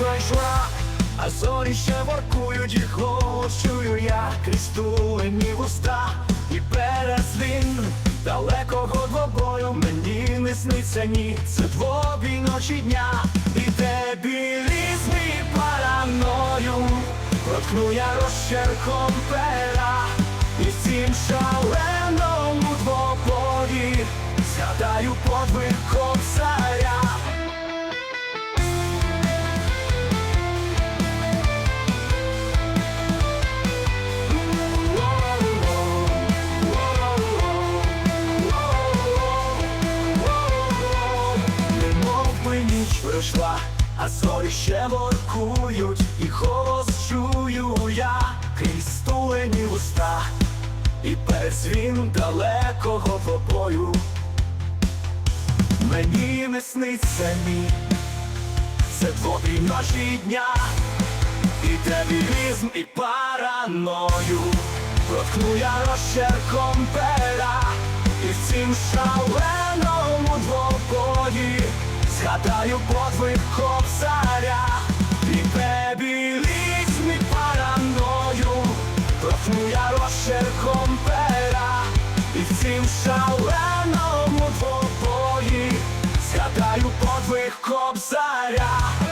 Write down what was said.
жура, а зорі ще воркують, і голос я крізь тулені вуста. І перезвін далекого двобою мені не сниться ні, це двобій ночі дня, і дебілізм і параною, проткну я розчерком пера, пройшла, а зорі ще воркують, і голос чую я крізь стулені уста, і перезвін далекого побою. Мені не сниться ні, це двобій ночі дня, і девілізм, і параною, проткну я розчерком пера, і в цім шаленому двобої згадаю подвиг кобзаря, і девілізм, і параною, проткну я розчерком пера, і в цім шаленому двобої згадаю подвиг кобзаря.